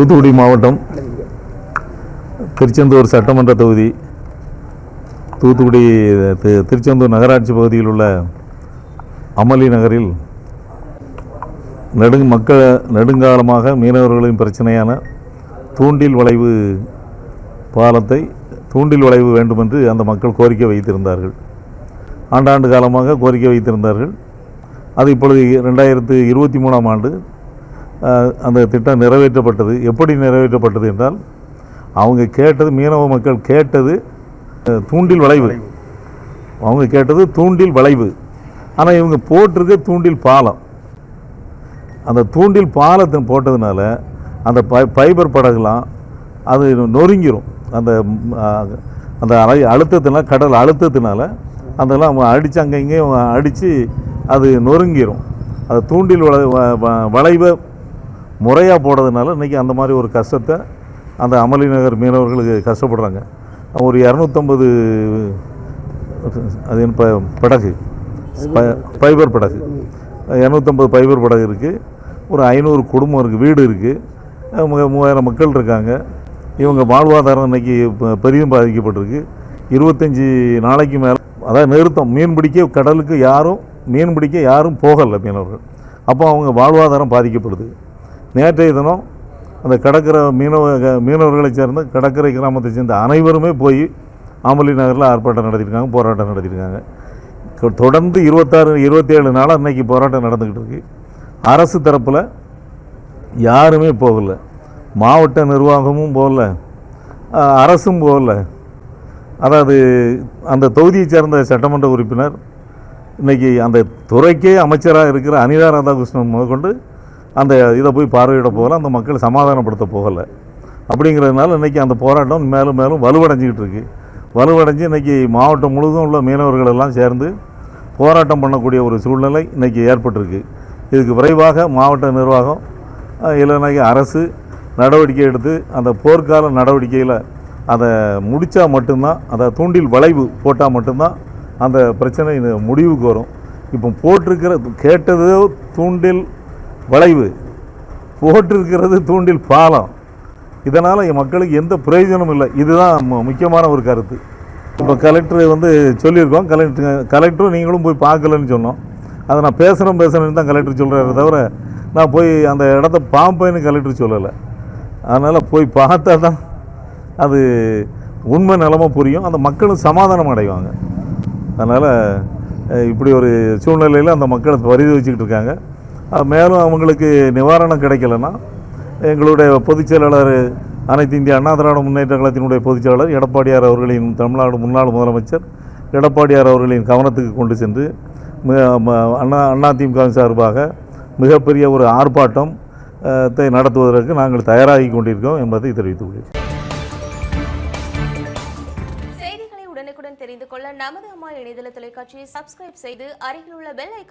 தூத்துக்குடி மாவட்டம் திருச்செந்தூர் சட்டமன்ற தொகுதி தூத்துக்குடி தி- திருச்செந்தூர் நகராட்சி பகுதியில் உள்ள அமளி நகரில் நெடுங் மக்கள் நெடுங்காலமாக மீனவர்களின் பிரச்சனையான தூண்டில் வளைவு பாலத்தை தூண்டில் வளைவு வேண்டுமென்று அந்த மக்கள் கோரிக்கை வைத்திருந்தார்கள். ஆண்டாண்டு காலமாக கோரிக்கை வைத்திருந்தார்கள். அது இப்பொழுது ரெண்டாயிரத்து இருபத்தி மூணாம் ஆண்டு அந்த திட்டம் நிறைவேற்றப்பட்டது. எப்படி நிறைவேற்றப்பட்டது என்றால் அவங்க கேட்டது மீனவ மக்கள் கேட்டது தூண்டில் வளைவு. அவங்க கேட்டது தூண்டில் வளைவு. ஆனால் இவங்க போட்டிருக்க தூண்டில் பாலம். அந்த தூண்டில் பாலத்தை போட்டதுனால அந்த பை ஃபைபர் படகுலாம் அது நொறுங்கிரும். அந்த அந்த அலை அழுத்தத்தினால் கடல் அழுத்தத்தினால அதெல்லாம் அடித்து அங்கே இங்கேயும் அடித்து அது நொறுங்கிரும். அது தூண்டில் வளை வ- வ- வளைவை முறையாக போடுறதுனால இன்றைக்கி அந்த மாதிரி ஒரு கஷ்டத்தை அந்த அமளி நகர் மீனவர்களுக்கு கஷ்டப்படுறாங்க. ஒரு இரநூத்தம்பது அது என்ன ப- படகு. ஃபைபர் படகு. இரநூத்தம்பது ஃபைபர் படகு இருக்குது ஒரு ஐநூறு குடும்பம் இருக்குது வீடு இருக்குது மூவாயிரம் மக்கள் இருக்காங்க. இவங்க வாழ்வாதாரம் இன்றைக்கி ப- பெரிதும் பாதிக்கப்பட்டிருக்கு. இருபத்தஞ்சி நாளைக்கு மேலே அதாவது நிறுத்தம் மீன் பிடிக்க கடலுக்கு யாரும் மீன் பிடிக்க யாரும் போகலை மீனவர்கள். அப்போ அவங்க வாழ்வாதாரம் பாதிக்கப்படுது. நேற்றைய தினம் அந்த கடற்கரை மீனவ மீனவர்களை சேர்ந்த கடற்கரை கிராமத்தை சேர்ந்த அனைவருமே போய் ஆமலி நகரில் ஆர்ப்பாட்டம் நடத்தியிருக்காங்க போராட்டம் நடத்தியிருக்காங்க. தொடர்ந்து இருபத்தாறு இருபத்தேழு நாளாக இன்றைக்கி போராட்டம் நடந்துக்கிட்டு இருக்கு. அரசு தரப்பில் யாருமே போகல. மாவட்ட நிர்வாகமும் போகல. அரசும் போகல. அதாவது அந்த தொகுதியை சேர்ந்த சட்டமன்ற உறுப்பினர் இன்னைக்கு அந்த துறைக்கே அமைச்சராக இருக்கிற அனிதா ராதாகிருஷ்ணன் முதற்கொண்டு அந்த இதை போய் பார்வையிட போகலை அந்த மக்கள் சமாதானப்படுத்த போகலை. அப்படிங்கிறதுனால இன்றைக்கி அந்த போராட்டம் மேலும் மேலும் வலுவடைஞ்சிக்கிட்டு இருக்கு. வலுவடைஞ்சு இன்றைக்கி மாவட்டம் முழுவதும் உள்ள மீனவர்கள் எல்லாம் சேர்ந்து போராட்டம் பண்ணக்கூடிய ஒரு சூழ்நிலை இன்றைக்கி ஏற்பட்டிருக்கு. இதுக்கு விரைவாக மாவட்ட நிர்வாகம் இல்லைனாக்கி அரசு நடவடிக்கை எடுத்து அந்த போர்க்கால நடவடிக்கையில் அதை முடித்தா மட்டும்தான் அதை தூண்டில் வளைவு போட்டால் மட்டும்தான் அந்த பிரச்சனை முடிவுக்கு வரும். இப்போ போட்டிருக்கிற கேட்டதோ தூண்டில் வளைவு. போட்டிருக்கிறது தூண்டில் பாலம். இதனால் மக்களுக்கு எந்த பிரயோஜனமும் இல்லை. இதுதான் முக்கியமான ஒரு கருத்து. இப்போ கலெக்டர் வந்து சொல்லியிருக்கோம். கலெக்டர் கலெக்டரும் நீங்களும் போய் பார்க்கலன்னு சொன்னோம். அதை நான் பேசுகிறோம் பேசுகிறேன்னு தான் கலெக்டர் சொல்கிறாரு தவிர நான் போய் அந்த இடத்த பாம்பேன்னு கலெக்டர் சொல்லலை. அதனால் போய் பார்த்தா தான் அது உண்மை நிலமை புரியும். அந்த மக்களும் சமாதானம் அடைவாங்க. அதனால் இப்படி ஒரு சூழ்நிலையில் அந்த மக்களை பரிதி வச்சுக்கிட்டு இருக்காங்க. மேலும் அவங்களுக்கு நிவாரணம் கிடைக்கலன்னா எங்களுடைய பொதுச் செயலாளர் அனைத்து இந்திய அண்ணா திராவிட முன்னேற்ற கழகத்தினுடைய பொதுச் செயலாளர் எடப்பாடியார் அவர்களின் தமிழ்நாடு முன்னாள் முதலமைச்சர் எடப்பாடியார் அவர்களின் கவனத்துக்கு கொண்டு சென்று அண்ணா அண்ணா அதிமுக சார்பாக மிகப்பெரிய ஒரு ஆர்ப்பாட்டம் நடத்துவதற்கு நாங்கள் தயாராகி கொண்டிருக்கோம் என்பதை தெரிவித்துக் கொள்கிறேன். செய்திகளை உடனுக்குடன் தெரிந்து கொள்ள நமது அம்மா இணையதள தொலைக்காட்சியை சப்ஸ்கிரைப் செய்து அருகில் உள்ள பெல் ஐக்கான்